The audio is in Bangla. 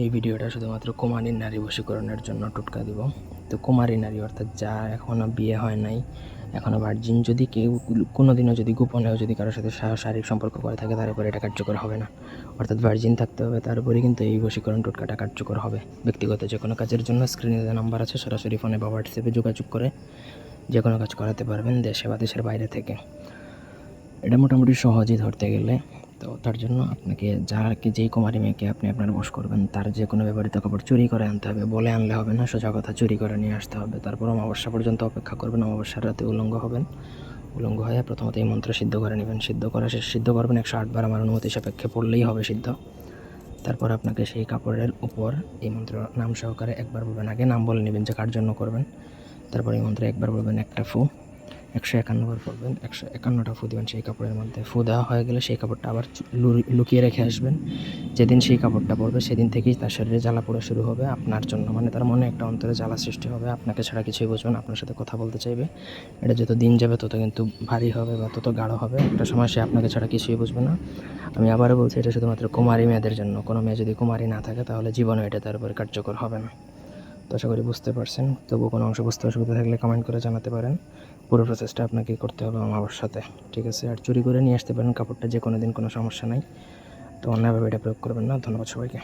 এই ভিডিওটা শুধুমাত্র কুমারী নারী বশীকরণের জন্য টোটকা দিব। তো কুমারী নারী অর্থাৎ যা এখনও বিয়ে হয় নাই এখনও ভার্জিন যদি কেউ কোনোদিনও যদি গোপনেও যদি কারোর সাথে শারীরিক সম্পর্ক করে থাকে, তার উপরে এটা কার্যকর হবে না। অর্থাৎ ভার্জিন থাকতে হবে, তার উপরে কিন্তু এই বশীকরণ টোটকাটা কার্যকর হবে। ব্যক্তিগত যে কোনো কাজের জন্য স্ক্রিনে যে নাম্বার আছে, সরাসরি ফোনে বা হোয়াটসঅ্যাপে যোগাযোগ করে যে কোনো কাজ করাতে পারবেন দেশে বা দেশের বাইরে থেকে। এটা মোটামুটি সহজেই ধরতে গেলে তো তার জন্য আপনাকে যাকে যেই কুমারী মেয়েকে আপনি আপনার বস করবেন, তার যে কোনো ব্যবহৃত কাপড় চুরি করে আনতে হবে, বলে আনলে হবে না, সোজা কথা চুরি করে নিয়ে আসতে হবে। তারপর অমাবস্যা পর্যন্ত অপেক্ষা করবেন, অমাবস্যার রাতে উলঙ্গ হবেন। উলঙ্গ হয়ে প্রথমত এই মন্ত্র সিদ্ধ করে নেবেন। সিদ্ধ করা শেষ সিদ্ধ করবেন একশো আটবার আমার অনুমতি সাপেক্ষে পড়লেই হবে সিদ্ধ। তারপর আপনাকে সেই কাপড়ের উপর এই মন্ত্র নাম সহকারে একবার বলবেন। আগে নাম বলে নেবেন যে কার জন্য করবেন। তারপর এই মন্ত্রে একবার বলবেন, একটা ফু। একশো একান্ন বার পড়বেন একশো একান্নটা ফু দেবেন সেই কাপড়ের মধ্যে। ফু দেওয়া হয়ে গেলে সেই কাপড়টা আবার লুকিয়ে রেখে আসবেন। যেদিন সেই কাপড়টা পরবে সেদিন থেকেই তার শরীরে জ্বালা পড়া শুরু হবে, আপনার জন্য। মানে তার মনে একটা অন্তরে জ্বালা সৃষ্টি হবে, আপনাকে ছাড়া কিছুই বুঝবেন আপনার সাথে কথা বলতে চাইবে। এটা যত দিন যাবে তত কিন্তু ভারী হবে বা তত গাঢ় হবে। একটা সময় সে আপনাকে ছাড়া কিছুই বুঝবে না। আমি আবারও বলছি, এটা শুধুমাত্র কুমারী মেয়েদের জন্য। কোনো মেয়ে যদি কুমারী না থাকে তাহলে জীবনে এটা তার উপরে কার্যকর হবে না। তো আশা করি বুঝতে পারছেন। তবু কোনো অংশ বুঝতে অসুবিধা থাকলে কমেন্ট করে জানাতে পারেন। পুরো প্রসেসটা আপনাকে করতে হবে আমার সাথে, ঠিক আছে? আর চুরি করে নিয়ে আসতে পারেন, কাপড়টা যে কোনো দিন কোনো সমস্যা নাই। তো অন্যভাবে এটা প্রয়োগ করবেন না। ধন্যবাদ সবাইকে।